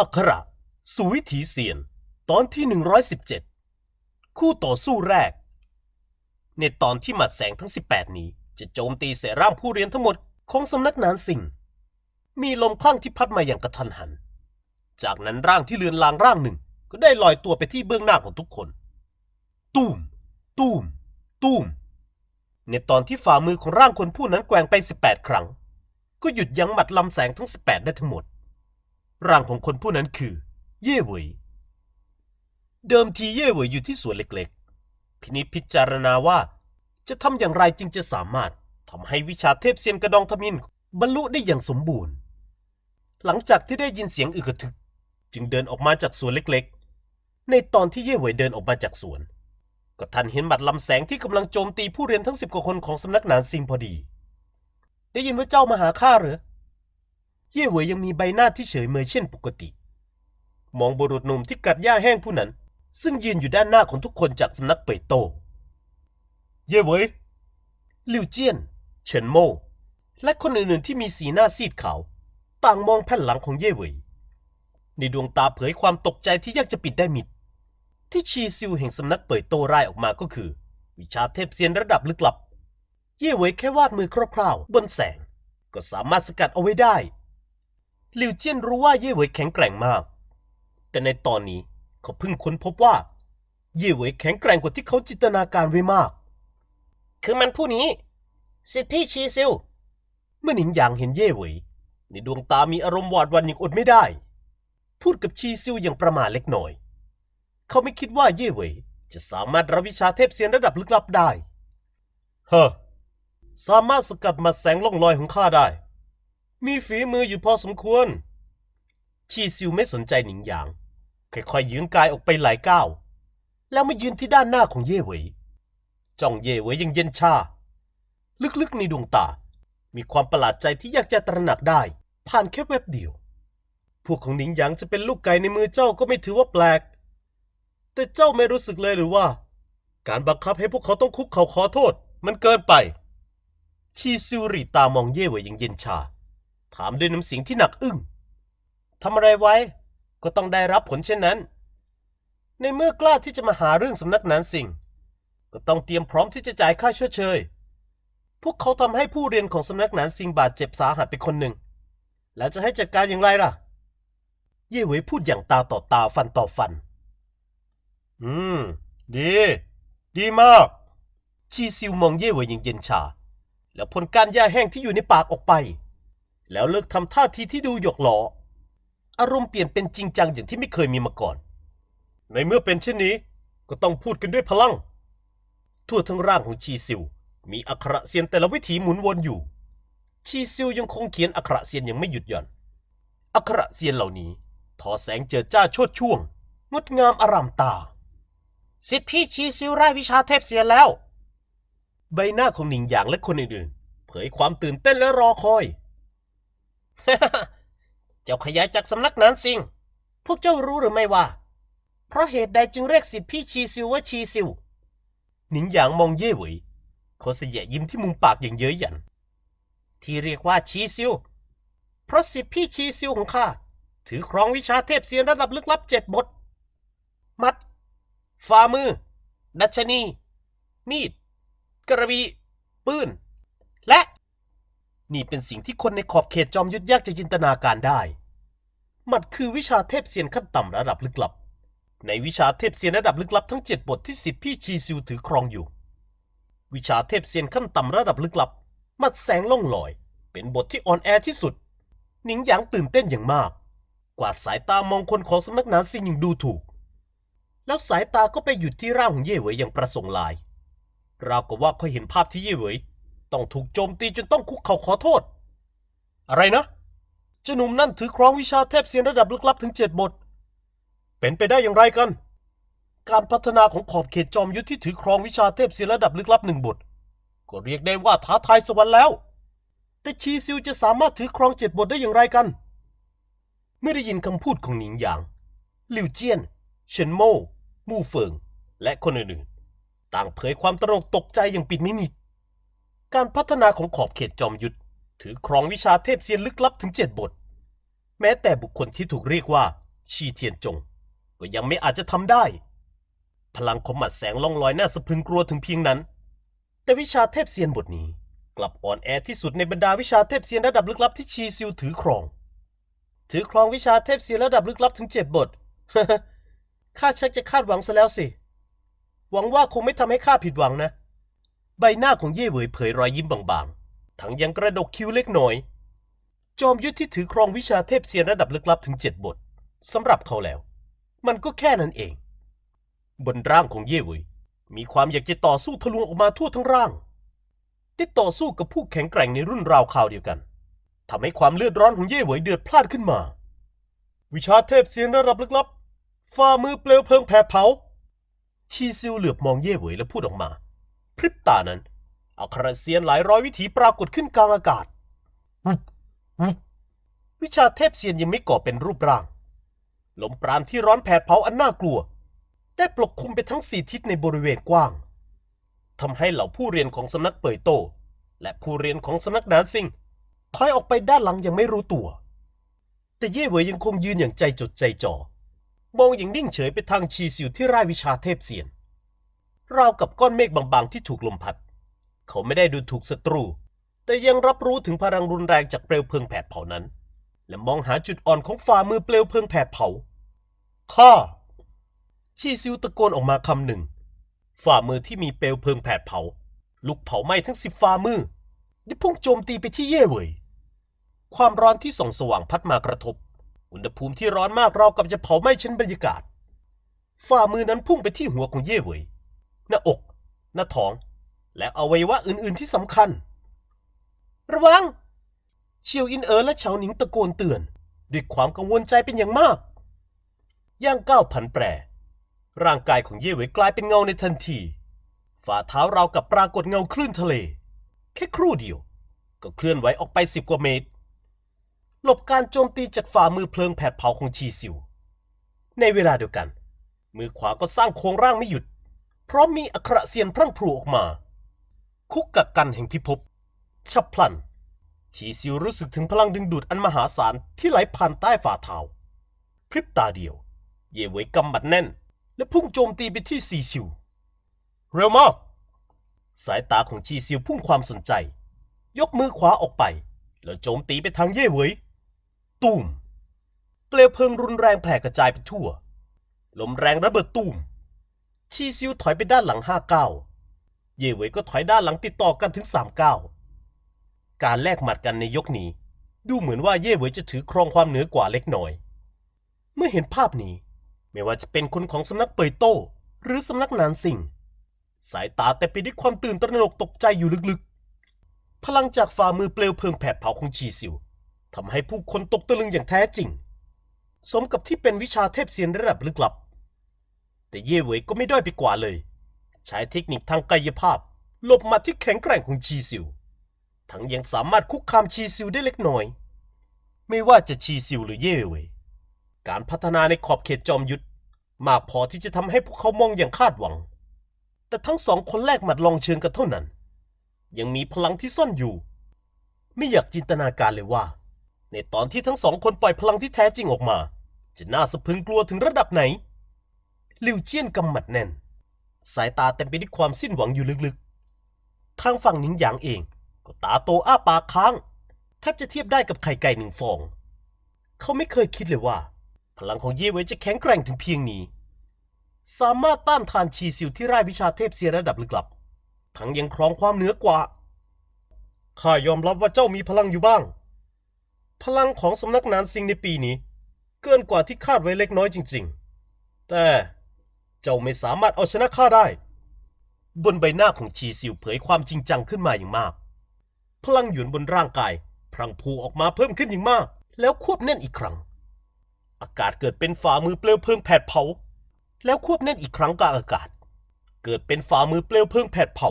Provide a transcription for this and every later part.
อักขระสู่วิถีเซียน ตอนที่ 117 คู่ต่อสู้แรก ในตอนที่หมัดแสงทั้ง 18 นี้ จะโจมตีเสร่างผู้เรียนทั้งหมดของสำนักนานสิงมีลมคลั่งที่พัดมาอย่างกระทันหัน จากนั้นร่างที่เลือนลางร่างหนึ่ง ก็ได้ลอยตัวไปที่เบื้องหน้าของทุกคน ตูม ตูม ตูม ในตอนที่ฝ่ามือของร่างคนผู้นั้นแกว่งไป 18 ครั้ง ก็หยุดยั้งหมัดลำแสงทั้ง 18 ได้ทั้งหมด ร่างของคนผู้นั้นคือ เย่เหวยเดิมทีเย่เหวยอยู่ที่สวนเล็กๆ พินิจพิจารณาว่า จะทำอย่างไรจึงจะสามารถทำให้วิชาเทพเซียนกระดองทมินบรรลุได้อย่างสมบูรณ์ หลังจากที่ได้ยินเสียงอึกระทึก จึงเดินออกมาจากสวนเล็กๆ ในตอนที่เย่เหวยเดินออกมาจากสวน ก็ทันเห็นบัดลำแสงที่กำลังโจมตีผู้เรียนทั้งสิบกว่าคนของสำนักนานซิงพอดี ได้ยินว่าเจ้ามาหาข้าหรือ เย่เหวยยังมีใบหน้าที่เฉยเมยเช่นปกติ มองบุรุษหนุ่มที่กัดหญ้าแห้งผู้นั้น ซึ่งยืนอยู่ด้านหน้าของทุกคนจากสำนักเป่ยโต เย่เหวยลิวเจียน เฉินโมและคนอื่นๆที่มีสีหน้าซีดขาว ต่างมองแผ่นหลังของเย่เหวยในดวงตาเผยความตกใจที่ยากจะปิดได้มิด ที่ชีซิวแห่งสำนักเป่ยโตร่ายออกมาก็คือ วิชาเทพเซียนระดับลึกลับ เย่เหวยแค่วาดมือคร่าวๆ บนแสง ก็สามารถสกัดเอาไว้ได้ หลิวเจี้ยนรู้ว่าเย่เหวยแข็งแกร่งมาก แต่ในตอนนี้เขาเพิ่งค้นพบว่า เย่เหวยแข็งแกร่งกว่าที่เขาจินตนาการไว้มาก คือมันผู้นี้สิทธิชีซิวเมื่อหนิงหยางเห็นเย่เหวยในดวงตามีอารมณ์หวาดหวันอย่างอดไม่ได้ พูดกับชีซิวอย่างประมาทเล็กน้อย เขาไม่คิดว่าเย่เหวยจะสามารถรับวิชาเทพเซียนระดับลึกลับได้ เฮ้อสามารถสกัดมัดแสงล่องลอยของข้าได้ มีฝีมืออยู่พอสมควร ชีซิวไม่สนใจหนิงหยาง ค่อยๆยืนกายออกไปหลายก้าว แล้วมายืนที่ด้านหน้าของเย่เหวยจ้องเย่เหวยยังเย็นชา ลึกๆในดวงตา มีความประหลาดใจที่อยากจะตระหนักได้ ผ่านแค่แวบเดียว พวกของหนิงหยางจะเป็นลูกไก่ในมือเจ้าก็ไม่ถือว่าแปลก แต่เจ้าไม่รู้สึกเลยหรือว่า การบังคับให้พวกเขาต้องคุกเข่าขอโทษ มันเกินไป ชีซิวรีตามองเย่เหวยย่างเย็นชา ถามด้วยน้ำเสียงที่หนักอึ้งทำอะไรไว้ก็ต้องได้รับผลเช่นนั้น ในเมื่อกล้าที่จะมาหาเรื่องสำนักนั้นสิ่ง ก็ต้องเตรียมพร้อมที่จะจ่ายค่าชดเชย พวกเขาทำให้ผู้เรียนของสำนักนั้นสิงบาดเจ็บสาหัสไปคนหนึ่ง แล้วจะให้จัดการอย่างไรล่ะ เย่เหวยพูดอย่างตาต่อตาฟันต่อฟัน อืม ดี ดีมาก ชีซิวมองเย่เหวยอย่างเย็นชา แล้วพ่นก้านหญ้าแห้งที่อยู่ในปากออกไป แล้วเลิกทำท่าทีที่ดูหยอกหลออารมณ์เปลี่ยนเป็นจริงจังอย่างที่ไม่เคยมีมาก่อน ในเมื่อเป็นเช่นนี้ก็ต้องพูดกันด้วยพลัง ทั่วทั้งร่างของชีซิว มีอักขระเซียนแต่ละวิถีหมุนวนอยู่ ชีซิวยังคงเขียนอักขระเซียนยังไม่หยุดหย่อน อักขระเซียนเหล่านี้ ทอแสงเจิดจ้าชดช่วง งดงามอารามตา สิทธิพี่ชีซิวไร้วิชาเทพเซียนแล้ว ใบหน้าของหนิงหยางและคนอื่นๆ เผยความตื่นเต้นและรอคอย เจ้าขยายจากสำนักนั้นสิงพวกเจ้ารู้หรือไม่ว่า เพราะเหตุใดจึงเรียกสิทธิพี่ชีซิวว่าชีซิว หนิงหยางมองเย่หวยเขาเสยยิ้มที่มุมปากอย่างเย้ยหยัน ที่เรียกว่าชีซิว เพราะสิทธิพี่ชีซิวของข้าถือครองวิชาเทพเซียนระดับลึกลับเจ็ดบท มัดฝ่ามือ ดัชนี มีด กระบี่ปืน และ นี่เป็นสิ่งที่คนในขอบเขตจอมยุทธยากจะจินตนาการได้ มันคือวิชาเทพเซียนขั้นต่ำระดับลึกลับ ในวิชาเทพเซียนระดับลึกลับทั้งเจ็ดบทที่สิทธิพี่ชีซิวถือครองอยู่ วิชาเทพเซียนขั้นต่ำระดับลึกลับ มัดแสงล่องลอย เป็นบทที่อ่อนแอที่สุด หนิงหยางตื่นเต้นอย่างมาก กวาดสายตามองคนของสำนักนานซิงอย่างดูถูก แล้วสายตาก็ไปหยุดที่ร่างของเย่เหวยอย่างประสงค์ลาย ราวกับว่าเขาเห็นภาพที่เย่เหวย ต้องถูกโจมตีจนต้องคุกเข่าขอโทษ อะไรนะเจ้าหนุ่มนั่นถือครองวิชาเทพเซียนระดับลึกลับถึงเจ็ดบท เป็นไปได้อย่างไรกัน การพัฒนาของขอบเขตจอมยุทธที่ถือครองวิชาเทพเซียนระดับลึกลับหนึ่งบท ก็เรียกได้ว่าท้าทายสวรรค์แล้ว แต่ชีซิวจะสามารถถือครองเจ็ดบทได้อย่างไรกัน เมื่อได้ยินคำพูดของหนิงหยางหลิวเจี้ยนเฉินโม่มู่เฟิง และคนอื่นๆ ต่างเผยความตระหนกตกใจอย่างปิดไม่มิด การพัฒนาของขอบเขตจอมยุทธถือครองวิชาเทพเซียนลึกลับถึงเจ็ดบท แม้แต่บุคคลที่ถูกเรียกว่า ชีเทียนจง ก็ยังไม่อาจจะทำได้ พลังของหมัดแสงล่องลอยน่าสะพรึงกลัวถึงเพียงนั้น แต่วิชาเทพเซียนบทนี้กลับอ่อนแอที่สุดในบรรดาวิชาเทพเซียนระดับลึกลับที่ชีซิวถือครอง ถือครองวิชาเทพเซียนระดับลึกลับถึงเจ็ดบทข้าชักจะคาดหวังซะแล้วสิ หวังว่าคงไม่ทำให้ข้าผิดหวังนะ ใบหน้าของเย่เหวยเผยรอยยิ้มบางๆ ทั้งยังกระดกคิ้วเล็กน้อย จอมยุทธที่ถือครองวิชาเทพเซียนระดับลึกลับถึงเจ็ดบทสำหรับเขาแล้ว มันก็แค่นั้นเอง บนร่างของเย่เหวยมีความอยากจะต่อสู้ทะลวงออกมาทั่วทั้งร่าง ได้ต่อสู้กับผู้แข็งแกร่งในรุ่นราวคราวเดียวกันทำให้ความเลือดร้อนของเย่เหวยเดือดพล่านขึ้นมา วิชาเทพเซียนระดับลึกลับฝ่ามือเปลวเพลิงแผดเผาชีซิวเหลือบมองเย่เหวยและพูดออกมา พริบตานั้น อัครเซียนหลายร้อยวิถีปรากฏขึ้นกลางอากาศ วิชาเทพเซียนยังไม่ก่อเป็นรูปร่าง ลมปราณที่ร้อนแผดเผาอันน่ากลัว ได้ปกคลุมไปทั้งสี่ทิศในบริเวณกว้างทำให้เหล่าผู้เรียนของสำนักเป่ยโต และผู้เรียนของสำนักนานซิงถอยออกไปด้านหลังยังไม่รู้ตัว แต่เย่เหวยยังคงยืนอย่างใจจดใจจ่อมองอย่างนิ่งเฉยไปทางชีซิวที่ร่ายวิชาเทพเซียน ราวกับก้อนเมฆบางๆที่ถูกลมพัด เขาไม่ได้ดูถูกศัตรู แต่ยังรับรู้ถึงพลังรุนแรงจากเปลวเพลิงแผดเผานั้น และมองหาจุดอ่อนของฝ่ามือเปลวเพลิงแผดเผาข้าชีซิวตะโกนออกมาคำหนึ่ง ฝ่ามือที่มีเปลวเพลิงแผดเผา ลุกเผาไหม้ทั้งสิบฝ่ามือได้พุ่งโจมตีไปที่เย่เวยความร้อนที่ส่องสว่างพัดมากระทบ อุณหภูมิที่ร้อนมากเรากับจะเผาไหม้ชั้นบรรยากาศ ฝ่ามือนั้นพุ่งไปที่หัวของเย่เวย หน้าอก หน้าท้อง และอวัยวะอื่นๆที่สำคัญ ระวัง เชียวอินเอ๋อและเฉาหนิงตะโกนเตือน ด้วยความกังวลใจเป็นอย่างมาก ย่างก้าวผันแปร ร่างกายของเย่เหวยกลายเป็นเงาในทันที ฝ่าเท้าเรากับปรากฏเงาคลื่นทะเล แค่ครู่เดียว ก็เคลื่อนไหวออกไปสิบกว่าเมตร หลบการโจมตีจากฝ่ามือเพลิงแผดเผาของชีซิว ในเวลาเดียวกัน มือขวาก็สร้างโครงร่างไม่หยุด พร้อมมีอัคระเสียนพรั่งพรูออกมา คุกกักกันแห่งพิภพฉับพลัน ชีซิวรู้สึกถึงพลังดึงดูดอันมหาศาลที่ไหลผ่านใต้ฝ่าเท้าพริบตาเดียว เย่เวยกำบัดแน่น และพุ่งโจมตีไปที่ซีซิว เร็วมาก สายตาของชีซิวพุ่งความสนใจ ยกมือขวาออกไป แล้วโจมตีไปทางเย่เวยตูมเปลวเพลิงรุนแรงแผ่กระจายไปทั่ว ลมแรงระเบิดตูม ชีซิวถอยไปด้านหลังห้าเก้าเย่เวยก็ถอยด้านหลังติดต่อกันถึงสามเก้าการแลกหมัดกันในยกนี้ ดูเหมือนว่าเย่เวยจะถือครองความเหนือกว่าเล็กน้อย เมื่อเห็นภาพนี้ ไม่ว่าจะเป็นคนของสำนักเปยโต้ หรือสำนักนานสิงสายตาแต่ไปด้วยความตื่นตระหนกตกใจอยู่ลึกๆ พลังจากฝ่ามือเปลวเพลิงแผดเผาของชีซิวทำให้ผู้คนตกตะลึงอย่างแท้จริง สมกับที่เป็นวิชาเทพเซียนระดับลึกลับ แต่เย่เหวยก็ไม่ด้อยไปกว่าเลย ใช้เทคนิคทางกายภาพหลบหมัดที่แข็งแกร่งของชีซิว ทั้งยังสามารถคุกคามชีซิวได้เล็กน้อย ไม่ว่าจะชีซิวหรือเย่เหวยการพัฒนาในขอบเขตจอมยุทธมากพอที่จะทำให้พวกเขามองอย่างคาดหวัง แต่ทั้งสองคนแรกหมัดลองเชิงกันเท่านั้น ยังมีพลังที่ซ่อนอยู่ ไม่อยากจินตนาการเลยว่า ในตอนที่ทั้งสองคนปล่อยพลังที่แท้จริงออกมา จะน่าสะพรึงกลัวถึงระดับไหน ลิวเจียนกำหมัดแน่น สายตาเต็มไปด้วยความสิ้นหวังอยู่ลึกๆ ทางฝั่งหนิงหยางเอง ก็ตาโตอ้าปากค้าง แทบจะเทียบได้กับไข่ไก่หนึ่งฟอง เขาไม่เคยคิดเลยว่า พลังของเย่เวยจะแข็งแกร่งถึงเพียงนี้ สามารถต้านทานชีซิวที่ไร่ายวิชาเทพเซียระดับลึกลับ ทั้งยังครองความเหนือกว่า ข้ายอมรับว่าเจ้ามีพลังอยู่บ้าง พลังของสำนักนานซิงในปีนี้ เกินกว่าที่คาดไว้เล็กน้อยจริง ๆ แต่ เจ้าไม่สามารถเอาชนะข้าได้ บนใบหน้าของชีซิวเผยความจริงจังขึ้นมาอย่างมาก พลังหยวนบนร่างกาย พลังพูออกมาเพิ่มขึ้นอย่างมาก แล้วควบแน่นอีกครั้ง อากาศเกิดเป็นฝ่ามือเปลวเพลิงแผดเผา แล้วควบแน่นอีกครั้งกลางอากาศ เกิดเป็นฝ่ามือเปลวเพลิงแผดเผา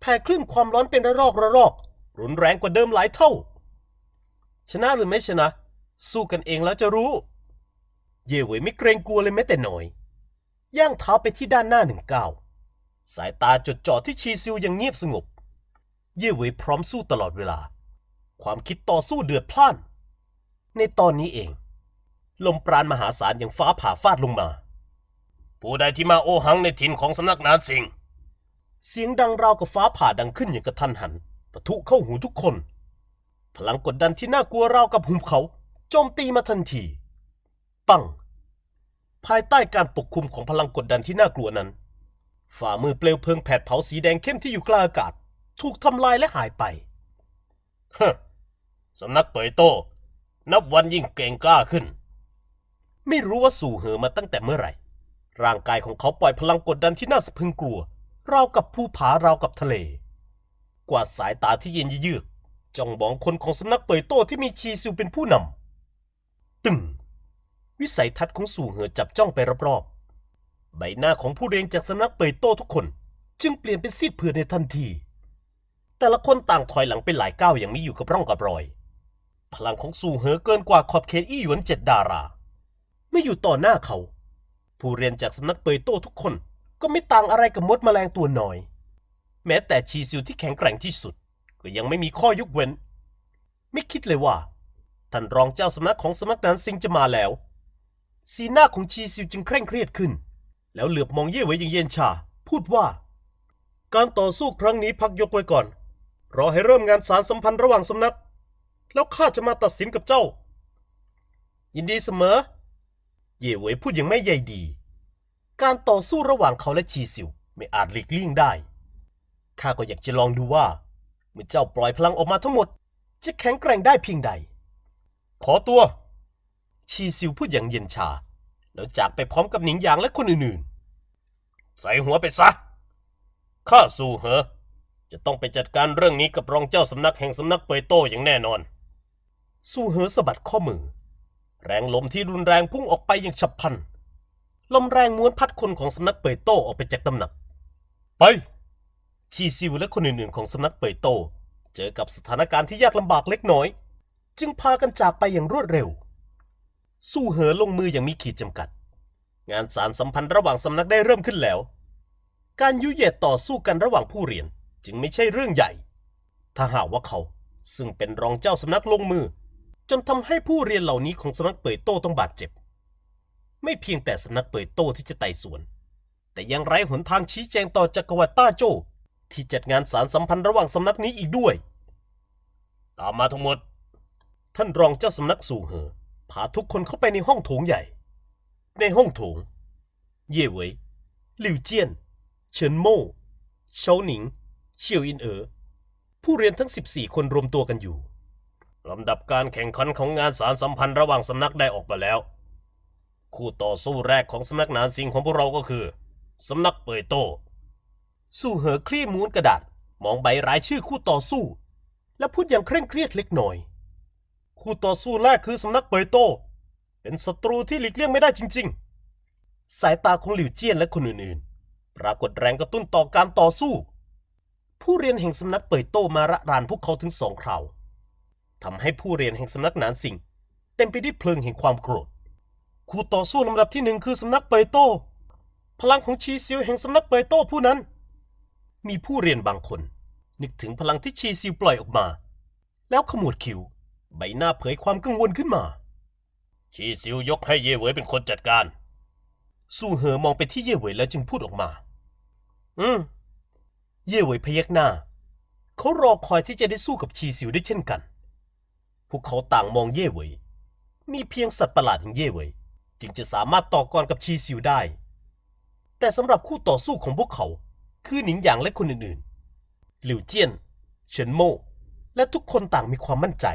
แผ่คลื่นความร้อนเป็นระลอกระลอก รุนแรงกว่าเดิมหลายเท่า ชนะหรือไม่ชนะ สู้กันเองแล้วจะรู้ เย่เหวยไม่เกรงกลัวเลยแม้แต่น้อย ย่างเท้าไปที่ด้านหน้าหนึ่งก้าวสายตาจดจ่อที่ชีซิวยังเงียบสงบ เย่เวยพร้อมสู้ตลอดเวลา ความคิดต่อสู้เดือดพล่าน ในตอนนี้เอง ลมปราณมหาศาลอย่างฟ้าผ่าฟาดลงมา ผู้ใดที่มาโอหังในถิ่นของสำนักนานสิงเสียงดังราวกับฟ้าผ่าดังขึ้นอย่างกระทันหันปะทุเข้าหูทุกคน พลังกดดันที่น่ากลัวราวกับหุมเขาโจมตีมาทันที ปัง ภายใต้การปกคลุมของพลังกดดันที่น่ากลัวนั้น ฝ่ามือเปลวเพลิงแผดเผาสีแดงเข้มที่อยู่กลางอากาศ ถูกทำลายและหายไปฮสำนักเปยโต นับวันยิ่งเก่งกล้าขึ้น ไม่รู้ว่าสู่เหอมาตั้งแต่เมื่อไหร่ ร่างกายของเขาปล่อยพลังกดดันที่น่าสะพรึงกลัว ราวกับภูผาราวกับทะเล กวาดสายตาที่เย็นเยือกจ้องมองคนของสำนักเปยโตที่มีชีซิวเป็นผู้นำตึง วิสัยทัศน์ของสู่เหอจับจ้องไปรอบๆ ใบหน้าของผู้เรียนจากสำนักเปยโต้ทุกคน จึงเปลี่ยนเป็นซีดเผือดในทันที แต่ละคนต่างถอยหลังไปหลายก้าวอย่างไม่อยู่กับร่องกับรอย พลังของสู่เหอเกินกว่าขอบเขตอี้หยวนเจ็ดดารา ไม่อยู่ต่อหน้าเขา ผู้เรียนจากสำนักเปยโต้ทุกคนก็ไม่ต่างอะไรกับมดแมลงตัวน้อย แม้แต่ชีซิวที่แข็งแกร่งที่สุด ก็ยังไม่มีข้อยกเว้น ไม่คิดเลยว่าท่านรองเจ้าสำนักของสำนักนั้นซิงจะมาแล้ว สีหน้าของชีซิวจึงเคร่งเครียดขึ้น แล้วเหลือบมองเย่ไว้อย่างเย็นชา พูดว่า การต่อสู้ครั้งนี้พักยกไว้ก่อน รอให้เริ่มงานสารสัมพันธ์ระหว่างสำนัก แล้วข้าจะมาตัดสินกับเจ้า ยินดีเสมอ เย่เหวยพูดอย่างไม่ใยดี การต่อสู้ระหว่างเขาและชีซิวไม่อาจหลีกเลี่ยงได้ข้าก็อยากจะลองดูว่า เมื่อเจ้าปล่อยพลังออกมาทั้งหมด จะแข็งแกร่งได้เพียงใด ขอตัว ชีซิวพูดอย่างเย็นชา แล้วจากไปพร้อมกับหนิงหยางและคนอื่นๆ ใส่หัวไปซะ ข้าสู่เหอะจะต้องไปจัดการเรื่องนี้กับรองเจ้าสำนักแห่งสำนักเปยโตอย่างแน่นอน สู่เหอสะบัดข้อมือ แรงลมที่รุนแรงพุ่งออกไปอย่างฉับพลัน ลมแรงม้วนพัดคนของสำนักเปยโตออกไปจากตำหนัก ไป ชีซิวและคนอื่นๆ ของสำนักเปยโตเจอกับสถานการณ์ที่ยากลำบากเล็กน้อย จึงพากันจากไปอย่างรวดเร็ว สู้เหอลงมืออย่างมีขีดจำกัด งานสารสัมพันธ์ระหว่างสำนักได้เริ่มขึ้นแล้ว การยุเยดต่อสู้กันระหว่างผู้เรียนจึงไม่ใช่เรื่องใหญ่ ถ้าหากว่าเขาซึ่งเป็นรองเจ้าสำนักลงมือ จนทำให้ผู้เรียนเหล่านี้ของสำนักเปยโต้ต้องบาดเจ็บ ไม่เพียงแต่สำนักเปยโต้ที่จะไต่สวน แต่ยังไร้หนทางชี้แจงต่อจักรวรรดิต้าโจ ที่จัดงานสารสัมพันธ์ระหว่างสำนักนี้อีกด้วย ตามมาทั้งหมด ท่านรองเจ้าสำนักสู่เหอ พาทุกคนเข้าไปในห้องโถงใหญ่ ในห้องโถง เย่เวยหลิวเจี้ยน เฉินโม่เฉาหนิงเฉียวอินเอ๋อผู้เรียนทั้ง 14 คนรวมตัวกันอยู่ลำดับการแข่งขันของงานสารสัมพันธ์ระหว่างสำนักได้ออกมาแล้ว คู่ต่อสู้แรกของสำนักนานสิงของพวกเราก็คือสำนักเปยโต สู้เหอคลี่ม้วนกระดาษมองใบรายชื่อคู่ต่อสู้ และพูดอย่างเคร่งเครียดเล็กน้อย คู่ต่อสู้แรกคือสำนักเปยโต เป็นศัตรูที่หลีกเลี่ยงไม่ได้จริง ๆ สายตาของหลิวเจี้ยนและคนอื่นๆ ปรากฏแรงกระตุ้นต่อการต่อสู้ ผู้เรียนแห่งสำนักเปยโตมาระรานพวกเขาถึงสองคราวทำให้ผู้เรียนแห่งสำนักหนานสิงเต็มไปด้วยเพลิงแห่งความโกรธ คู่ต่อสู้ลำดับที่หนึ่งคือสำนักเปยโต พลังของชีซิวแห่งสำนักเปยโตผู้นั้น มีผู้เรียนบางคน นึกถึงพลังที่ชีซิวปล่อยออกมา แล้วขมวดคิ้ว ใบหน้าเผยความกังวลขึ้นมา ชีซิวยกให้เย่เหวยเป็นคนจัดการ สู้เหอมองไปที่เย่เหวยแล้วจึงพูดออกมา อืม เย่เหวยพยักหน้า เขารอคอยที่จะได้สู้กับชีซิวได้เช่นกัน พวกเขาต่างมองเย่เหวย มีเพียงสัตว์ประหลาดอย่างเย่เหวยจึงจะสามารถต่อกรกับชีซิวได้ แต่สำหรับคู่ต่อสู้ของพวกเขา คือหนิงหยางและคนอื่นๆ หลิวเจียน เฉินโม่และทุกคนต่างมีความมั่นใจ